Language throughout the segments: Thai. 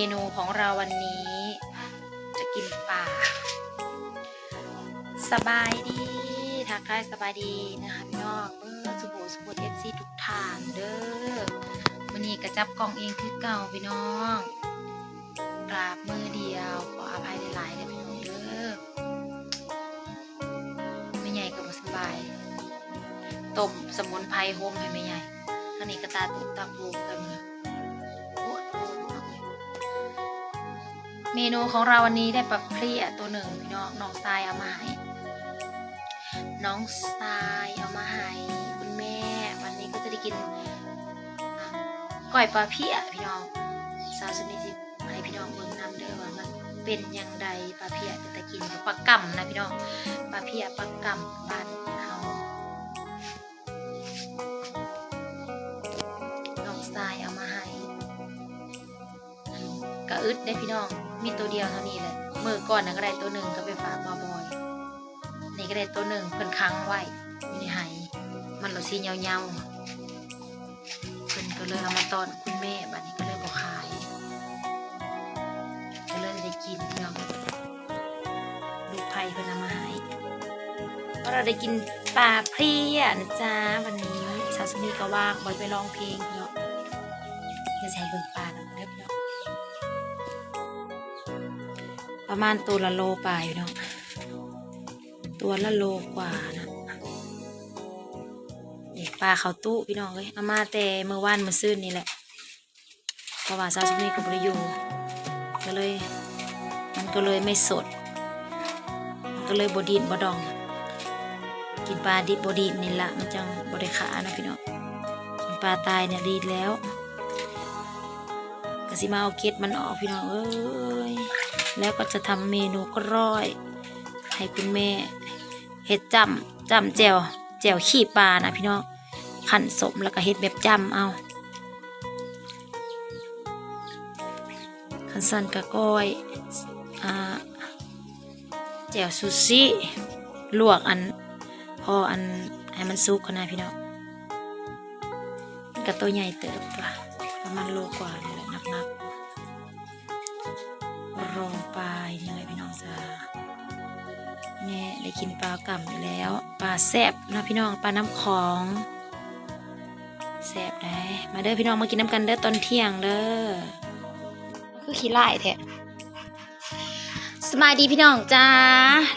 เมนูของเราวันนี้ จะกินปลาสบายดีทักทายสบายดีนะคะพี่น้องเออสุโขสุโขเอฟซีทุกท่านเด้อวันนี้กระจับกล่องเองคือเก่าพี่น้องกราบมือเดียวขออภัยหลายๆเลยพี่น้องเด้อไม่ใหญ่ก็บ่สบายต้มสมุนไพรโฮมให้ไม่ใหญ่อันนี้กระตาตุกตักบูกัน เมนูของเราวันนี้ได้ปลาเพลียตัวหนึ่งพี่น้องน้องทรายเอามาให้น้องทรายเอามาให้คุณแม่ วันนี้ก็จะได้กินอ่าก้อยปลาเพียพี่น้องสาวสนิทิให้พี่น้องเบิ่งนำเด้อว่ามันเป็นอยังไงปลาเพียเป็นตะกินปลากั่มนะพี่น้องปลาเพียปลากั่มบ้านเฮาน้องทรายเอามาให้กระอึดได้พี่น้อง มีตัวเดียวเท่านี้แหละมือก่อนนะก็ได้ตัวหนึ่งก็ไปฝากบอบอยนี่ก็ได้ตัวหนึ่งเพิ่นค้างไว้อยู่ในไหมันเราสีเงาเงาๆเพิ่นก็เลยเอามาตอนคุณแม่บัดนี้ก็เลยบอกขายก็เลยได้กินพี่น้องลูกไผ่เพิ่นเอามาให้เพราะเราได้กินปลาเพรียนะจ๊ะวันนี้สาวสนีก็ว่างบอยไปร้องเพลงเนาะจะใช้เบิ่งปลา ประมาณตัวละโลปลายอยู่เนาะตัวละโลกว่านะนี่ปลาเขาตู้พี่น้องเอ้ยเอามาแต่เมื่อวานเมื่อซื่นนี่แหละเพราะว่าซาซุมิกับบริยูก็เลย มันก็เลยไม่สด มันก็เลยบดีนบดอง กินปลาดิบบดีนนี่ละมันจังบริขานะพี่น้องกินปลาตายเนี่ยดีแล้ว กสิมาเอาเกล็ดมันออกพี่น้องเอ้ยแล้วก็จะทำเมนูกร้อย ให้คุณแม่เห็ดจำจำแจวแจวขี้ปลานะพี่น้องขันสมแล้วก็เห็ดแบบจำเอาขันสันกะก้อยอ่าแจวซูชิลวกอันพออันให้มันสุกก่อนนะพี่น้องมันกระตัวใหญ่เติบตัว ประมาณโลกว่านี่แหละนักๆรองปลายนี่เลยพี่น้องจ้าแม่ได้กินปลากำอยู่แล้ว ปลาแซบนะพี่น้องปลาน้ำของแซบได้มาเด้อพี่น้องมากินน้ำกันเด้อตอนเที่ยงเด้อคือขี้ไล่แท้สบายดีพี่น้องจ้า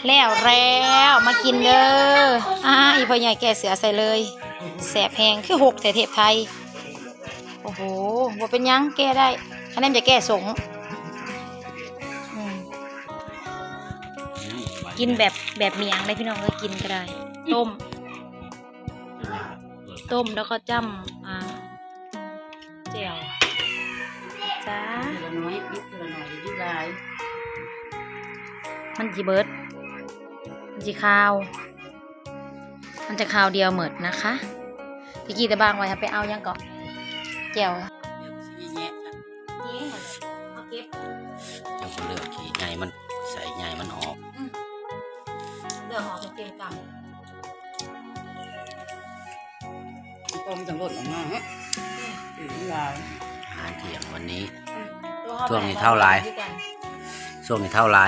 แล้วแล้วมากินเด้ออ่าอีพ่อใหญ่แก่เสือใส่เลยแสบแหงคือหกแต่เทพไทย โอ้โหบ่เป็นหยังแก้ได้คะแนนจะแก้สงอืมกินแบบแบบเมียงเลยพี่น้องก็กินก็ได้ ต้ม ต้มแล้วก็จ้ำอ่าเจียวจ้าทีละน้อยนิดทีละหน่อยยิ่งหลายมันจีเบิร์ดมันจีคาว มันจะคาวเดียวเหมิดนะคะตะกี้แต่บางไว้ครับไปเอายังเกาะ เจียวเดี๋ยวสิแยะนี่เอาเก็บเจ้าก็เลือกขี้ใหญ่มันใส่ใหญ่มันออกเลือกหอมเต็มกต้มจังหลดออกมาฮะยิ่งหลายอาหารเที่ยงวันนี้ำช่วงนี้เท่าไหร่ช่วงนี้เท่าไร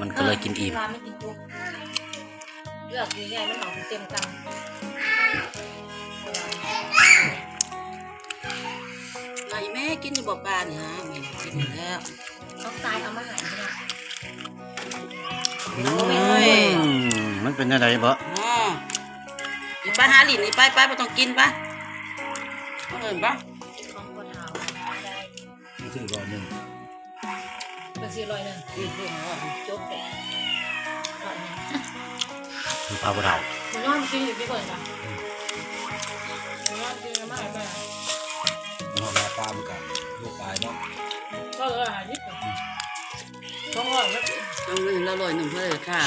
มันก็เลยกินอิ่มร้านไม่กินจุ๊บเลือกดีใหญ่มันหอมเต็มกัง ไงแม่กินอยู่บ่ปลาเนี่ยฮะแม่กินอยู่แล้วต้องตายเอามาใหายเนี่ยอืมมันเป็นอะไรบ่อ๋ออีป้าหาหลินอีป้าป้าไม่ต้องกินป้าเอาเงินป้าของคนหาวได้นี่คือร้อยหนึ่งเป็นสี่ร้อยหนึ่งอีกเรื่องว่าจบเลยร้อยหนึ่งคือปลาเรามันร้อนกินอยู่ที่ก่อนจ้ะมันร้อนกินมากไป เนาะปามันกับลูกปลายเนาะก็เลยหายิบต้องรอยแล้วต้องเงินละร้อยหนึ่งเพื่อค่า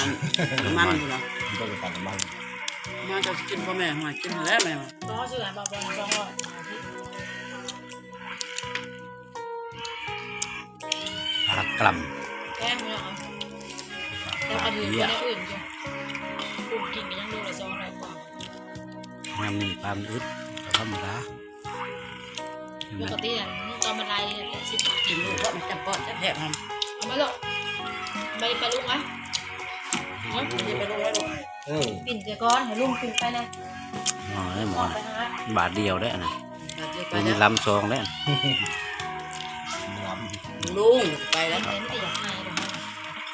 น้ำมันกูเหรอมันก็จะปั่นน้ำมันมาจะกินพ่อแม่หอยกินแล้วแม่ว่าต้องซื้อหายบาบอลต้องรอยปลากล่แพงเลยเหรอแต่อันอื่นคนอื่นจ้ะคุณกินกันยังดูเลยซองอะไรกว่าน้ำนี่ปลามันอึดธรรมดา ปมกติอะมันตอนมันลายเลยแปดสิบบาทกินลูกก็มันจับปอดจับแผลมันเอามาลูกเอาไปปลาลูกไหมมันจะไปลูกไว้ลูกเออปิ่นเจก้อนให้ลุงปิ่นไปนะหมอได้หมอไปนะหาบาทเดียวได้นะเดี๋ยวไปตัวแล้นี้วลำซองได้นะลุงไปแล้วเห็นแต่อยากให้เดี๋ยวให้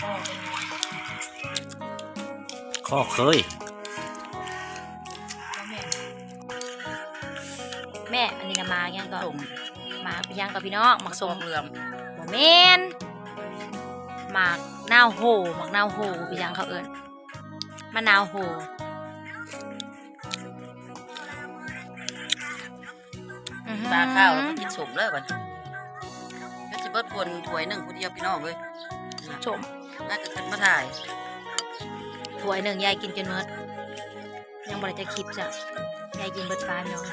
พ่อเป็นข้อเคย ม่อันนี้นะมายังก็ส่งมาไปยังกับพี่น้องหมักส่ส่งงเรือมบ่แมนหมากนาวโหหมากนาวโหพี่ยังเขาเอิ้นมะนาวโหอื้อหือปลาข้าวแล้วก็กินสมเลยวันก็จะเบิดคนถ้วยหนึ่งคนเดียวพี่น้องเลยชมน่าจะขึ้นมาถ่ายถ้วยหนึ่งยายกินจนหมดยังบ่ได้จะคลิปจ้ะยายกินเบิดปลาพี่น้อง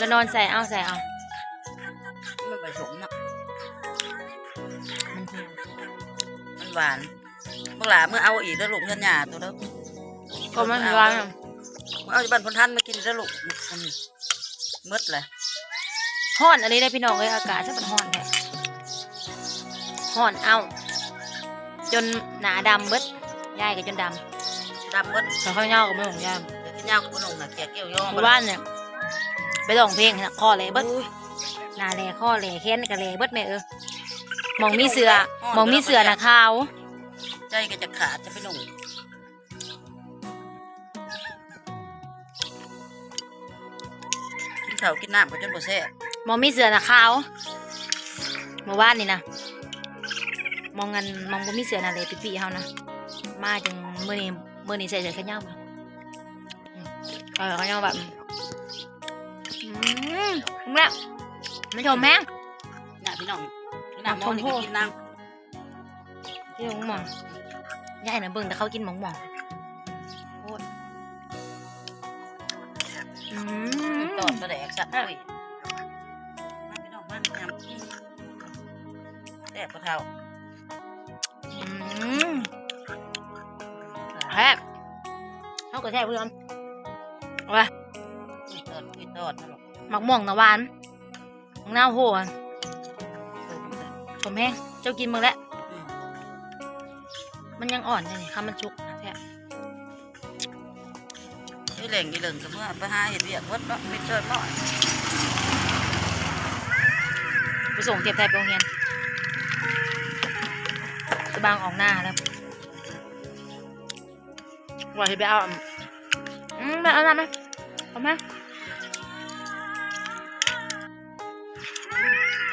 ก็นอนใส่เอาใส่เอา มันผสมเนาะมันหิวมันหวานพวกหลานเมื่อเอาอีกแล้วลูกเงินหยาตัวเด้อก็มันร้อนอะเอาจากบ้านพนท่านมากินแล้วลูกมันมืดเลยฮ้อนอันนี้ได้พี่น้องเอ้ยอากาศจะเป็นฮ้อนแท้ฮ้อนเอา จนหนาดำเบิดยายก็จนดำดำมืดแต่ข้าวเหนียวก็ไม่ของยายเดี๋ยวกินยาวกับพนงน่ะเกี่ยวเกี่ยวย่อหมู่บ้านเนี่ย ไปร้องเพลงนะคอแหลเบิดอุ้ยหนาแหลคอแหลแค้นกะแหลเบิดแม่เออมองมีเสือมองมีเสือนะขาวใจก็จะขาดจะไปหนุ่งกินข้าวกินน้ำก็จนบ่แซ่บมองมีเสือนะขาวหมู่บ้านนี่นะมองกันมองบ่มีเสือนะเลยปีๆเฮานะมาจังมื้อนี้มื้อนี้ใส่เสื้อแขนยาวมาอืมเออแขนยาวแบบ อืมถึงแล้วไม่ชมแม่งน่ะพี่น้องกินน้ำมองนี่ก็กินน้ที่หมองหมองยายน่ะเบิ่งแต่เขากินหมองหมองโอ้ยอืมำตอดกระแดกสัตว์อุ้ยมาพี่น้องมายำแซ่บกระเท่าอืมแซ่บเขาก็แซ่บเพื่อนเอาไปคุ ยตอดคุยตอดนะลูกหมักม่วงนะหวานหมักนาวโหอะเออมันชมแห้งเจ้ากินมึงแล้วอืมมันยังอ่อนอยู่นี่ค่ะมันชุกแท้นี่แหล่งกี่เหล่งก็เมื่อไปหาเห็ดเวียกวัดเนาะไม่เชิญเนาะไปส่งเก็บแทบไปโรงเรียนจะบางออกหน้าแล้วว่าจะไปเอาอันอืมไปเอาน้ำไหมเอาไหม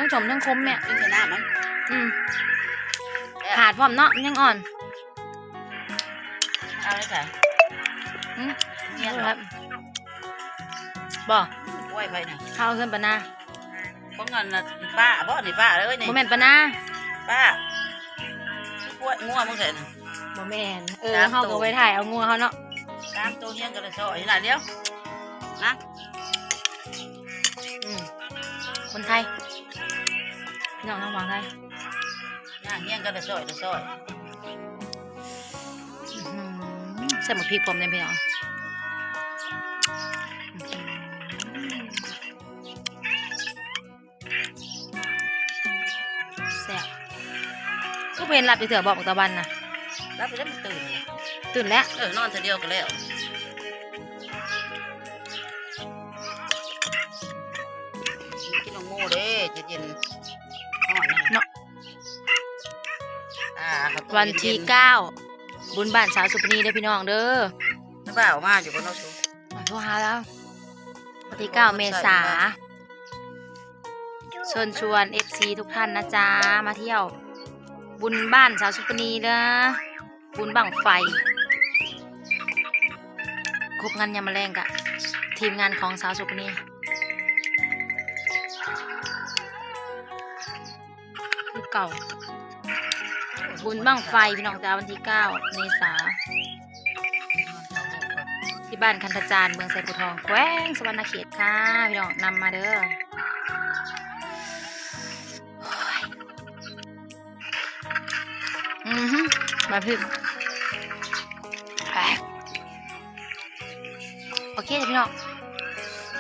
ทั้งชมทั้งคมเนี่ยกินใส่น้ำมันอืมหาดพร้อมเนาะมันยังอ่อนเอาเลยค่ะอืมเงียบคครัรับบบ่กล้วยไปเนี่ยข้าวขึ้นปะนาเพราะเงินน่ะป้าบ่นี่ป้าเลยนี่โมเมนปะนาป้ากล้วยงัวมึงเห็นโมเมนเออตามเขาตัก็วไปถ่ายเอางัวเขาเนาะตามตัวเนี้ยงกันเลยซอยนี่ล่ะเดียวนะอืมคนไทยพี่ น้องทางฝั่งไทยย่างเนี้ยงกันเลยซอยเลยซอยอื้อหือใส่หมดพริกผมเนี่ยพี่น้องอื้อหือแซ่บก็เป็นหลับไปเถอะบอกบอกตะวันนะแล้วไปได้มันตื่นเลยตื่นแล้ว เออนอนแต่เดียวกันแล้วกินนมโม่เด้จะเย็น วต้มวันที่ย็ๆเก้าบุญบ้านสาวสุปนีเด้อพี่น้องเด้อน้าบ่าวมาอยู่บนโนชูมาโทรหาแล้ว วันที่เก้าเมษาเชิญชวนเอฟซีทุกท่านนะจ๊ะมาเที่ยว บุญบ้านสาวสุปนีเด้อบุญบังไฟครบงานยามมาแรงกะ ทีมงานของสาวสุปนีคือเก่า บุญบังไฟพี่น้องจ้าวันที่เก้าเมษาที่บ้านคันธจารย์เมืองไซปูทองแขวงสวรรณเขตค่ะพี่น้องนำมาเด้ออือฮึมาพึ่งโอเคจ้ะพี่น้อง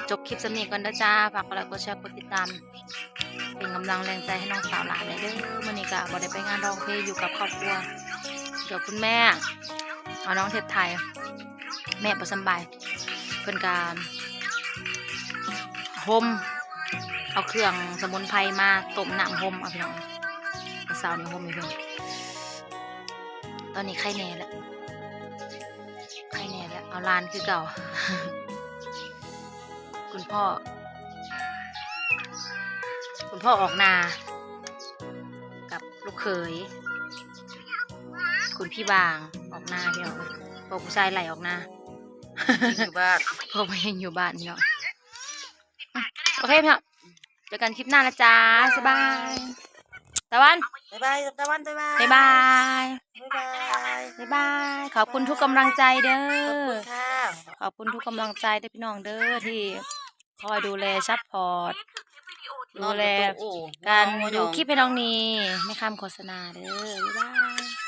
จบคลิปสำเนียงก่อนนะจ้าฝากกดไลค์กดแชร์กดติดตาม กำลังแรงใจให้น้องสาวหลานได้เด้อมื้อนี้ก็บ่ได้ไปงานร้องเพลงอยู่กับครอบครัวเดี๋ยวคุณแม่เอาน้องเทพไทย แม่บ่สบายเพิ่อนก็ห่มเอาเครื่องสมุนไพรมาต้มน้ำห่มเอาพี่น้องเมื่อเช้านี้ห่มอยู่เพิ่นตอนนี้ไข้แน่แล้วไข้แน่แล้วเอาลานคือเก่า คุณพ่อ คุณพ่อออกนา กับลูกเขย คุณพี่บางออกนาพี่น้องพอผู้ชายไหลออกนาอยู่บ้านพ่อไปยังอยู่บ้านพี่น้องอะโอเคพี่น้องเจอกันคลิปหน้านะจ๊ะสบายตะวันบ๊ายบายตะวันบ๊ายบายบ๊ายบายบ๊ายบายบ๊ายบายขอบคุณทุกกำลังใจเด้ขอบอคุณค่ะขอบคุณทุกกำลังใจเด้อพี่น้องเด้อที่คอยดูแลซัพพอร์ต ดูแลโอ้การน้องดูน้องคลิปให้น้องนีไม่ข้ามโฆษณาเด้อบ๊ายบาย